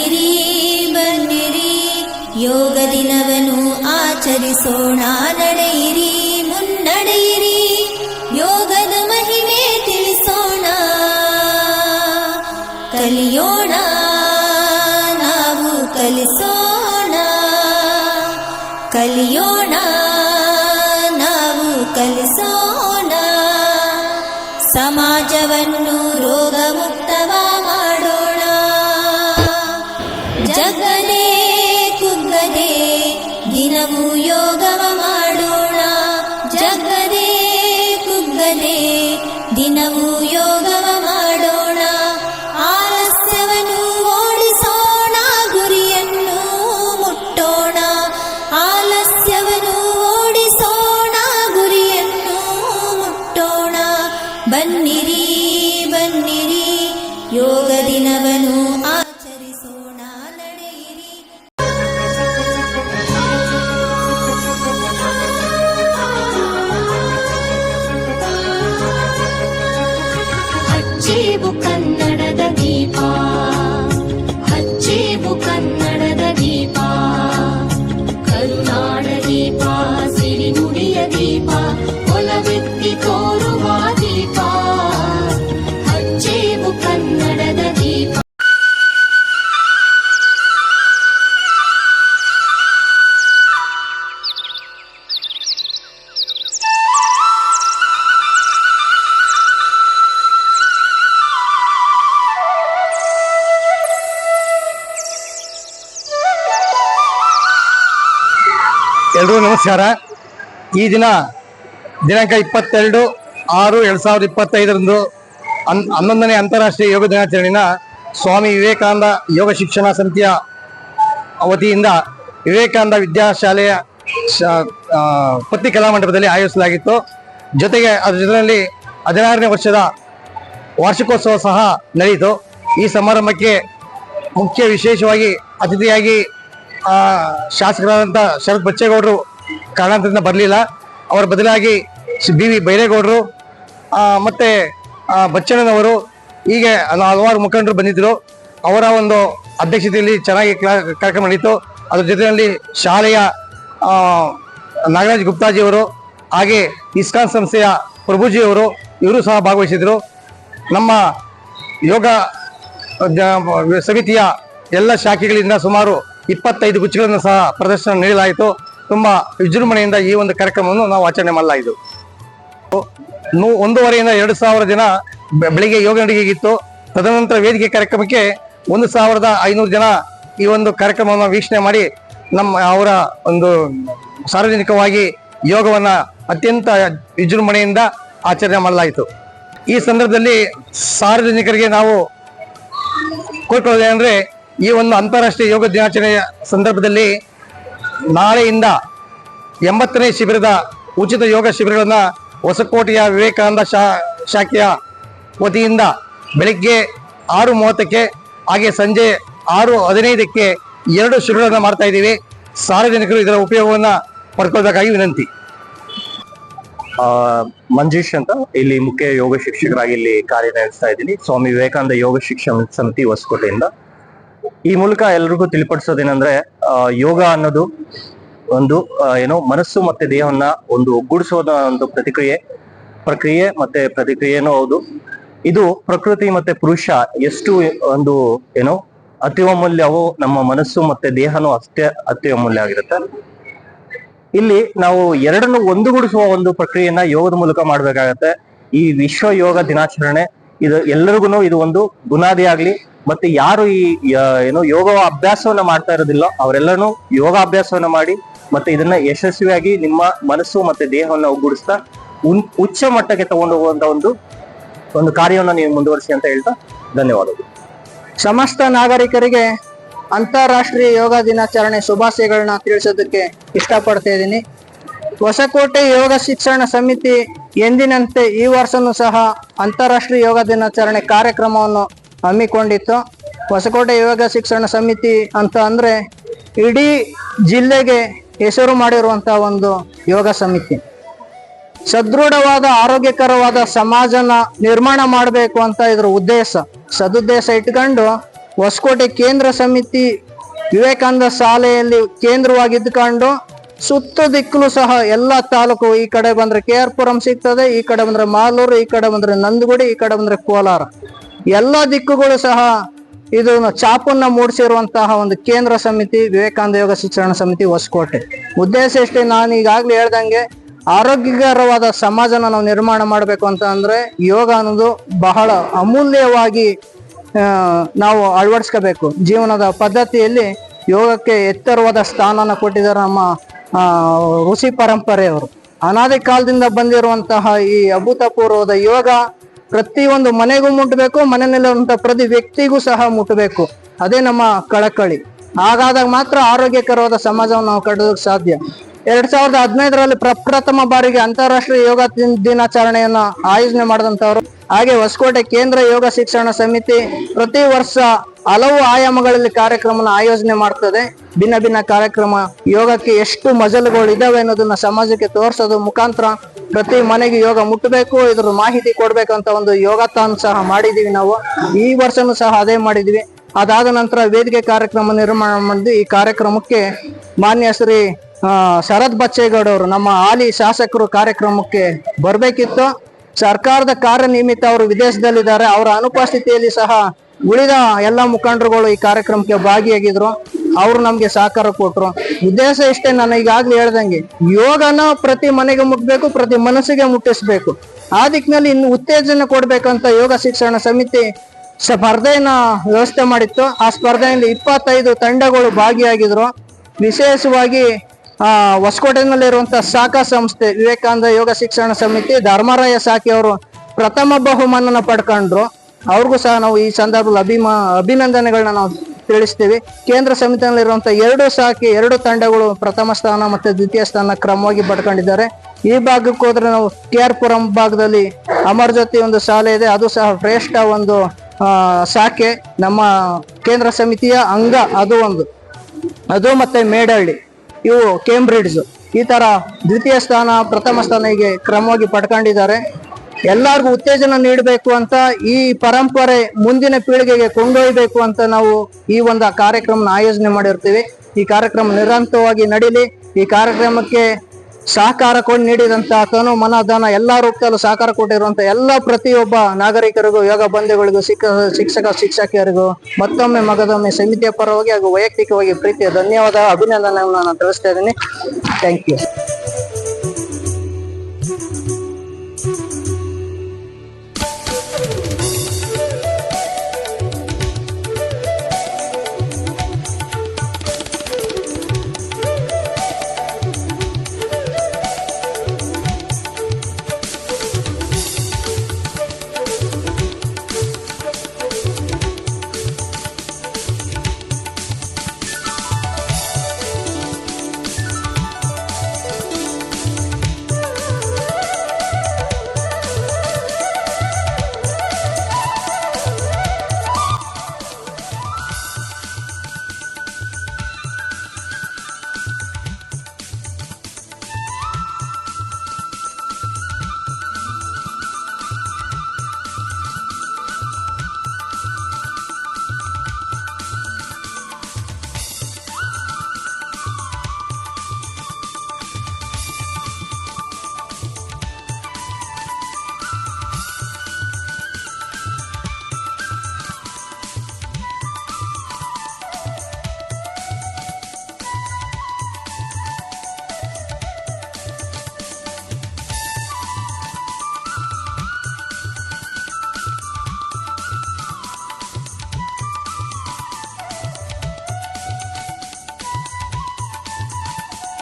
ಬನ್ನಿರಿ ಬನ್ನಿರಿ ಯೋಗ ದಿನವನ್ನು ಆಚರಿಸೋಣ ನಡೆಯಿರಿ ಮುನ್ನಡೆಯಿರಿ ಯೋಗದ ಮಹಿಮೆ ತಿಳಿಸೋಣ ಕಲಿಯೋಣ ನಾವು ಕಲಿಸೋಣ ಕಲಿಯೋಣ ನಾವು ಕಲಿಸೋಣ ಸಮಾಜವನ್ನು ರೋಗಮುಕ್ತ ಜಗದೇ ಕುಗ್ಗದೆ ದಿನವೂ ಯೋಗವ si ಎಲ್ರಿಗೂ ನಮಸ್ಕಾರ. ಈ ದಿನ ದಿನಾಂಕ ಇಪ್ಪತ್ತೆರಡು ಆರು ಎರಡು ಸಾವಿರದ ಇಪ್ಪತ್ತೈದರಂದು ಹನ್ ಹನ್ನೊಂದನೇ ಅಂತಾರಾಷ್ಟ್ರೀಯ ಯೋಗ ದಿನಾಚರಣೆನ ಸ್ವಾಮಿ ವಿವೇಕಾನಂದ ಯೋಗ ಶಿಕ್ಷಣ ಸಮಿತಿಯ ವತಿಯಿಂದ ವಿವೇಕಾನಂದ ವಿದ್ಯಾಶಾಲೆಯ ಪತ್ತಿ ಕಲಾಮಂಟಪದಲ್ಲಿ ಆಯೋಜಿಸಲಾಗಿತ್ತು. ಜೊತೆಗೆ ಅದರ ಜೊತೆಯಲ್ಲಿ ಹದಿನಾರನೇ ವರ್ಷದ ವಾರ್ಷಿಕೋತ್ಸವ ಸಹ ನಡೆಯಿತು. ಈ ಸಮಾರಂಭಕ್ಕೆ ಮುಖ್ಯ ವಿಶೇಷವಾಗಿ ಅತಿಥಿಯಾಗಿ ಶಾಸಕರಾದಂಥ ಶರತ್ ಬಚ್ಚೇಗೌಡರು ಕಾರಣಾಂತರದಿಂದ ಬರಲಿಲ್ಲ. ಅವರ ಬದಲಾಗಿ ಬಿ ವಿ ಬೈರೇಗೌಡರು ಮತ್ತು ಬಚ್ಚಣ್ಣನವರು ಹೀಗೆ ಹಲ- ಹಲವಾರು ಮುಖಂಡರು ಬಂದಿದ್ದರು ಅವರ ಒಂದು ಅಧ್ಯಕ್ಷತೆಯಲ್ಲಿ ಚೆನ್ನಾಗಿ ಕಾರ್ಯಕ್ರಮ ನಡೀತು. ಅದರ ಜೊತೆಯಲ್ಲಿ ಶಾಲೆಯ ನಾಗರಾಜ್ ಗುಪ್ತಾಜಿಯವರು ಹಾಗೆ ಇಸ್ಕಾನ್ ಸಂಸ್ಥೆಯ ಪ್ರಭುಜಿಯವರು ಇವರು ಸಹ ಭಾಗವಹಿಸಿದರು. ನಮ್ಮ ಯೋಗ ಸಮಿತಿಯ ಎಲ್ಲ ಶಾಖೆಗಳಿಂದ ಸುಮಾರು ಇಪ್ಪತ್ತೈದು ಗುಚ್ಛಗಳನ್ನು ಸಹ ಪ್ರದರ್ಶನ ನೀಡಲಾಯಿತು. ತುಂಬಾ ವಿಜೃಂಭಣೆಯಿಂದ ಈ ಒಂದು ಕಾರ್ಯಕ್ರಮವನ್ನು ನಾವು ಆಚರಣೆ ಮಾಡಲಾಯಿತು. ಒಂದೂವರೆಯಿಂದ ಎರಡು ಸಾವಿರ ಜನ ಬೆಳಿಗ್ಗೆ ಯೋಗ ನಡಿಗೆಗಿತ್ತು. ತದನಂತರ ವೇದಿಕೆ ಕಾರ್ಯಕ್ರಮಕ್ಕೆ ಒಂದು ಸಾವಿರದ ಐನೂರು ಜನ ಈ ಒಂದು ಕಾರ್ಯಕ್ರಮವನ್ನು ವೀಕ್ಷಣೆ ಮಾಡಿ ನಮ್ಮ ಅವರ ಒಂದು ಸಾರ್ವಜನಿಕವಾಗಿ ಯೋಗವನ್ನು ಅತ್ಯಂತ ವಿಜೃಂಭಣೆಯಿಂದ ಆಚರಣೆ ಮಾಡಲಾಯಿತು. ಈ ಸಂದರ್ಭದಲ್ಲಿ ಸಾರ್ವಜನಿಕರಿಗೆ ನಾವು ಕೋರ್ಕೊಳ್ಳೋದೇನೆಂದ್ರೆ ಈ ಒಂದು ಅಂತಾರಾಷ್ಟ್ರೀಯ ಯೋಗ ದಿನಾಚರಣೆಯ ಸಂದರ್ಭದಲ್ಲಿ ನಾಳೆಯಿಂದ ಎಂಬತ್ತನೇ ಶಿಬಿರದ ಉಚಿತ ಯೋಗ ಶಿಬಿರಗಳನ್ನು ಹೊಸಕೋಟೆಯ ವಿವೇಕಾನಂದ ಶಾ, ಶಾಖೆಯ ವತಿಯಿಂದ ಬೆಳಿಗ್ಗೆ ಆರು ಮೂವತ್ತಕ್ಕೆ ಹಾಗೆ ಸಂಜೆ ಆರು ಹದಿನೈದಕ್ಕೆ ಎರಡು ಶಿಬಿರಗಳನ್ನು ಮಾಡ್ತಾ ಇದ್ದೀವಿ. ಸಾರ್ವಜನಿಕರು ಇದರ ಉಪಯೋಗವನ್ನು ಪಡ್ಕೊಳ್ಬೇಕಾಗಿ ವಿನಂತಿ. ಮಂಜೇಶ್ ಅಂತ ಇಲ್ಲಿ ಮುಖ್ಯ ಯೋಗ ಶಿಕ್ಷಕರಾಗಿ ಇಲ್ಲಿ ಕಾರ್ಯನಿರ್ವಹಿಸ್ತಾ ಇದ್ದೀನಿ. ಸ್ವಾಮಿ ವಿವೇಕಾನಂದ ಯೋಗ ಶಿಕ್ಷಣ ಸಮಿತಿ ಹೊಸಕೋಟೆಯಿಂದ. ಈ ಮೂಲಕ ಎಲ್ರಿಗೂ ತಿಳಿಪಡಿಸೋದೇನಂದ್ರೆ ಆ, ಯೋಗ ಅನ್ನೋದು ಒಂದು ಏನೋ ಮನಸ್ಸು ಮತ್ತೆ ದೇಹವನ್ನ ಒಂದು ಒಗ್ಗೂಡಿಸೋದ ಒಂದು ಪ್ರತಿಕ್ರಿಯೆ ಪ್ರಕ್ರಿಯೆ ಮತ್ತೆ ಪ್ರತಿಕ್ರಿಯೆನೂ ಹೌದು. ಇದು ಪ್ರಕೃತಿ ಮತ್ತೆ ಪುರುಷ ಎಷ್ಟು ಒಂದು ಏನೋ ಅತ್ಯಮೂಲ್ಯವೋ ನಮ್ಮ ಮನಸ್ಸು ಮತ್ತೆ ದೇಹನೂ ಅಷ್ಟೇ ಅತ್ಯಮೂಲ್ಯ ಆಗಿರುತ್ತೆ. ಇಲ್ಲಿ ನಾವು ಎರಡನ್ನು ಒಂದುಗೂಡಿಸುವ ಒಂದು ಪ್ರಕ್ರಿಯೆಯನ್ನ ಯೋಗದ ಮೂಲಕ ಮಾಡ್ಬೇಕಾಗತ್ತೆ. ಈ ವಿಶ್ವ ಯೋಗ ದಿನಾಚರಣೆ ಇದು ಎಲ್ಲರಿಗೂ ಇದು ಒಂದು ಬುನಾದಿ ಆಗ್ಲಿ ಮತ್ತೆ ಯಾರು ಈ ಏನೋ ಯೋಗ ಅಭ್ಯಾಸವನ್ನ ಮಾಡ್ತಾ ಇರೋದಿಲ್ಲ, ಅವರೆಲ್ಲಾನು ಯೋಗ ಅಭ್ಯಾಸವನ್ನ ಮಾಡಿ ಮತ್ತೆ ಇದನ್ನ ಯಶಸ್ವಿಯಾಗಿ ನಿಮ್ಮ ಮನಸ್ಸು ಮತ್ತೆ ದೇಹವನ್ನ ಒಗ್ಗೂಡಿಸ್ತಾ ಉನ್- ಉಚ್ಚ ಮಟ್ಟಕ್ಕೆ ತಗೊಂಡು ಹೋಗುವಂತ ಒಂದು ಒಂದು ಕಾರ್ಯವನ್ನ ನೀವು ಮುಂದುವರಿಸಿ ಅಂತ ಹೇಳ್ತಾ ಧನ್ಯವಾದಗಳು. ಸಮಸ್ತ ನಾಗರಿಕರಿಗೆ ಅಂತಾರಾಷ್ಟ್ರೀಯ ಯೋಗ ದಿನಾಚರಣೆ ಶುಭಾಶಯಗಳನ್ನ ತಿಳಿಸೋದಕ್ಕೆ ಇಷ್ಟಪಡ್ತಾ ಇದ್ದೀನಿ. ಹೊಸಕೋಟೆ ಯೋಗ ಶಿಕ್ಷಣ ಸಮಿತಿ ಎಂದಿನಂತೆ ಈ ವರ್ಷನೂ ಸಹ ಅಂತಾರಾಷ್ಟ್ರೀಯ ಯೋಗ ದಿನಾಚರಣೆ ಕಾರ್ಯಕ್ರಮವನ್ನು ಹಮ್ಮಿಕೊಂಡಿತ್ತು. ಹೊಸಕೋಟೆ ಯೋಗ ಶಿಕ್ಷಣ ಸಮಿತಿ ಅಂತ ಅಂದ್ರೆ ಇಡೀ ಜಿಲ್ಲೆಗೆ ಹೆಸರು ಮಾಡಿರುವಂತಹ ಒಂದು ಯೋಗ ಸಮಿತಿ. ಸದೃಢವಾದ, ಆರೋಗ್ಯಕರವಾದ ಸಮಾಜನ ನಿರ್ಮಾಣ ಮಾಡಬೇಕು ಅಂತ ಇದ್ರ ಉದ್ದೇಶ. ಸದುದ್ದೇಶ ಇಟ್ಕೊಂಡು ಹೊಸಕೋಟೆ ಕೇಂದ್ರ ಸಮಿತಿ ವಿವೇಕಾನಂದ ಶಾಲೆಯಲ್ಲಿ ಕೇಂದ್ರವಾಗಿದ್ದುಕೊಂಡು ಸುತ್ತ ದಿಕ್ಕಲು ಸಹ ಎಲ್ಲ ತಾಲೂಕು ಈ ಕಡೆ ಬಂದ್ರೆ ಕೆ ಆರ್ ಪುರಂ ಸಿಗ್ತದೆ, ಈ ಕಡೆ ಬಂದ್ರೆ ಮಾಲೂರು, ಈ ಕಡೆ ಬಂದ್ರೆ ನಂದಗುಡಿ, ಈ ಕಡೆ ಬಂದ್ರೆ ಕೋಲಾರ. ಎಲ್ಲ ದಿಕ್ಕುಗಳು ಸಹ ಇದು ಚಾಪನ್ನ ಮೂಡಿಸಿರುವಂತಹ ಒಂದು ಕೇಂದ್ರ ಸಮಿತಿ, ವಿವೇಕಾನಂದ ಯೋಗ ಶಿಕ್ಷಣ ಸಮಿತಿ, ಹೊಸಕೋಟೆ. ಉದ್ದೇಶ ಎಷ್ಟೇ ನಾನು ಈಗಾಗಲೇ ಹೇಳ್ದಂಗೆ ಆರೋಗ್ಯಕರವಾದ ಸಮಾಜನ ನಾವು ನಿರ್ಮಾಣ ಮಾಡಬೇಕು ಅಂತ ಅಂದ್ರೆ ಯೋಗ ಅನ್ನೋದು ಬಹಳ ಅಮೂಲ್ಯವಾಗಿ ನಾವು ಅಳವಡಿಸ್ಕೋಬೇಕು. ಜೀವನದ ಪದ್ಧತಿಯಲ್ಲಿ ಯೋಗಕ್ಕೆ ಎತ್ತರವಾದ ಸ್ಥಾನನ ಕೊಟ್ಟಿದ್ದಾರೆ ನಮ್ಮ ಋಷಿ ಪರಂಪರೆಯವರು. ಅನಾದಿ ಕಾಲದಿಂದ ಬಂದಿರುವಂತಹ ಈ ಅಭೂತಪೂರ್ವದ ಯೋಗ ಪ್ರತಿಯೊಂದು ಮನೆಗೂ ಮುಟ್ಟಬೇಕು ಮನೆಯಲ್ಲಿರುವಂತಹ ಪ್ರತಿ ವ್ಯಕ್ತಿಗೂ ಸಹ ಮುಟ್ಟಬೇಕು. ಅದೇ ನಮ್ಮ ಕಳಕಳಿ. ಹಾಗಾದಾಗ ಮಾತ್ರ ಆರೋಗ್ಯಕರವಾದ ಸಮಾಜವನ್ನು ನಾವು ಕಟ್ಟೋದಕ್ಕೆ ಸಾಧ್ಯ. ಎರಡ್ ಸಾವಿರದ ಹದಿನೈದರಲ್ಲಿ ಪ್ರಪ್ರಥಮ ಬಾರಿಗೆ ಅಂತಾರಾಷ್ಟ್ರೀಯ ಯೋಗ ದಿನ- ದಿನಾಚರಣೆಯನ್ನ ಆಯೋಜನೆ ಮಾಡಿದಂತವರು ಹಾಗೆ ಹೊಸಕೋಟೆ ಕೇಂದ್ರ ಯೋಗ ಶಿಕ್ಷಣ ಸಮಿತಿ ಪ್ರತಿ ವರ್ಷ ಹಲವು ಆಯಾಮಗಳಲ್ಲಿ ಕಾರ್ಯಕ್ರಮನ ಆಯೋಜನೆ ಮಾಡ್ತದೆ. ಭಿನ್ನ ಭಿನ್ನ ಕಾರ್ಯಕ್ರಮ, ಯೋಗಕ್ಕೆ ಎಷ್ಟು ಮಜಲುಗಳು ಇದಾವೆ ಅನ್ನೋದನ್ನ ಸಮಾಜಕ್ಕೆ ತೋರಿಸೋದು ಮುಖಾಂತರ ಪ್ರತಿ ಮನೆಗೆ ಯೋಗ ಮುಟ್ಟಬೇಕು ಇದ್ರ ಮಾಹಿತಿ ಕೊಡ್ಬೇಕು ಅಂತ ಒಂದು ಯೋಗತಾನ್ ಸಹ ಮಾಡಿದೀವಿ ನಾವು. ಈ ವರ್ಷನು ಸಹ ಅದೇ ಮಾಡಿದ್ವಿ. ಅದಾದ ನಂತರ ವೇದಿಕೆ ಕಾರ್ಯಕ್ರಮ ನಿರ್ಮಾಣ ಮಾಡಿದ್ವಿ ಈ ಕಾರ್ಯಕ್ರಮಕ್ಕೆ ಮಾನ್ಯ ಶ್ರೀ ಶರತ್ ಬಚ್ಚೇಗೌಡ ಅವರು ನಮ್ಮ ಹಾಲಿ ಶಾಸಕರು ಕಾರ್ಯಕ್ರಮಕ್ಕೆ ಬರಬೇಕಿತ್ತು. ಸರ್ಕಾರದ ಕಾರ್ಯನಿಮಿತ್ತ ಅವರು ವಿದೇಶದಲ್ಲಿದ್ದಾರೆ. ಅವರ ಅನುಪಸ್ಥಿತಿಯಲ್ಲಿ ಸಹ ಉಳಿದ ಎಲ್ಲ ಮುಖಂಡರುಗಳು ಈ ಕಾರ್ಯಕ್ರಮಕ್ಕೆ ಭಾಗಿಯಾಗಿದ್ರು. ಅವರು ನಮ್ಗೆ ಸಹಕಾರ ಕೊಟ್ರು. ಉದ್ದೇಶ ಇಷ್ಟೇ ನಾನು ಈಗಾಗ್ಲೇ ಹೇಳ್ದಂಗೆ, ಯೋಗನ ಪ್ರತಿ ಮನೆಗೆ ಮುಟ್ಬೇಕು, ಪ್ರತಿ ಮನಸ್ಸಿಗೆ ಮುಟ್ಟಿಸ್ಬೇಕು. ಆ ದಿಕ್ಕಿನಲ್ಲಿ ಇನ್ನು ಉತ್ತೇಜನ ಕೊಡ್ಬೇಕಂತ ಯೋಗ ಶಿಕ್ಷಣ ಸಮಿತಿ ಸ್ಪರ್ಧೆಯನ್ನ ವ್ಯವಸ್ಥೆ ಮಾಡಿತ್ತು. ಆ ಸ್ಪರ್ಧೆಯಲ್ಲಿ ಇಪ್ಪತ್ತೈದು ತಂಡಗಳು ಭಾಗಿಯಾಗಿದ್ರು. ವಿಶೇಷವಾಗಿ, ಆ ಹೊಸಕೋಟೆನಲ್ಲಿರುವಂತಹ ಶಾಖಾ ಸಂಸ್ಥೆ ವಿವೇಕಾನಂದ ಯೋಗ ಶಿಕ್ಷಣ ಸಮಿತಿ ಧರ್ಮರಾಯ ಶಾಖೆಯವರು ಪ್ರಥಮ ಬಹುಮಾನನ ಪಡ್ಕೊಂಡ್ರು. ಅವ್ರಿಗೂ ಸಹ ನಾವು ಈ ಸಂದರ್ಭದಲ್ಲಿ ಅಭಿಮಾ, ಅಭಿನಂದನೆಗಳನ್ನ ನಾವು ತಿಳಿಸ್ತೀವಿ. ಕೇಂದ್ರ ಸಮಿತಿಯಲ್ಲಿರುವಂತಹ ಎರಡು ಸಾಕಿ, ಎರಡು ತಂಡಗಳು ಪ್ರಥಮ ಸ್ಥಾನ ಮತ್ತು ದ್ವಿತೀಯ ಸ್ಥಾನ ಕ್ರಮವಾಗಿ ಪಡ್ಕೊಂಡಿದ್ದಾರೆ. ಈ ಭಾಗಕ್ಕೆ ಹೋದ್ರೆ ನಾವು ಕೆ ಆರ್ ಪುರಂ ಭಾಗದಲ್ಲಿ ಅಮರ್ ಜ್ಯೋತಿ ಒಂದು ಶಾಲೆ ಇದೆ. ಅದು ಸಹ ಶ್ರೇಷ್ಠ ಒಂದು ಶಾಖೆ. ನಮ್ಮ ಕೇಂದ್ರ ಸಮಿತಿಯ ಅಂಗ ಅದು ಒಂದು. ಅದು ಮತ್ತೆ ಮೇಡಹಳ್ಳಿ ಇವು ಕೇಂಬ್ರಿಡ್ಜ್. ಈ ತರ ದ್ವಿತೀಯ ಸ್ಥಾನ, ಪ್ರಥಮ ಸ್ಥಾನ ಹೀಗೆ ಕ್ರಮವಾಗಿ ಪಡ್ಕೊಂಡಿದ್ದಾರೆ. ಎಲ್ಲರಿಗೂ ಉತ್ತೇಜನ ನೀಡಬೇಕು ಅಂತ ಈ ಪರಂಪರೆ ಮುಂದಿನ ಪೀಳಿಗೆಗೆ ಕೊಂಡೊಯ್ಯಬೇಕು ಅಂತ ನಾವು ಈ ಒಂದು ಕಾರ್ಯಕ್ರಮನ ಆಯೋಜನೆ ಮಾಡಿರ್ತೀವಿ. ಈ ಕಾರ್ಯಕ್ರಮ ನಿರಂತರವಾಗಿ ನಡೀಲಿ. ಈ ಕಾರ್ಯಕ್ರಮಕ್ಕೆ ಸಹಕಾರ ಕೊಟ್ಟು ನೀಡಿದಂತ ತನು ಮನ ಧನ ಎಲ್ಲಾ ರೂಪದಲ್ಲೂ ಸಹಕಾರ ಕೊಟ್ಟಿರುವಂತ ಎಲ್ಲ ಪ್ರತಿಯೊಬ್ಬ ನಾಗರಿಕರಿಗೂ, ಯೋಗ ಬಂಧುಗಳಿಗೂ ಶಿಕ್ಷ ಶಿಕ್ಷಕ, ಶಿಕ್ಷಕಿಯರಿಗೂ, ಮತ್ತೊಮ್ಮೆ ಮಗದೊಮ್ಮೆ ಸಮಿತಿಯ ಪರವಾಗಿ ಹಾಗೂ ವೈಯಕ್ತಿಕವಾಗಿ ಪ್ರೀತಿಯ ಧನ್ಯವಾದ ಅಭಿನಂದನೆಯನ್ನು ನಾನು ತಿಳಿಸ್ತಾ ಇದ್ದೀನಿ. Thank you.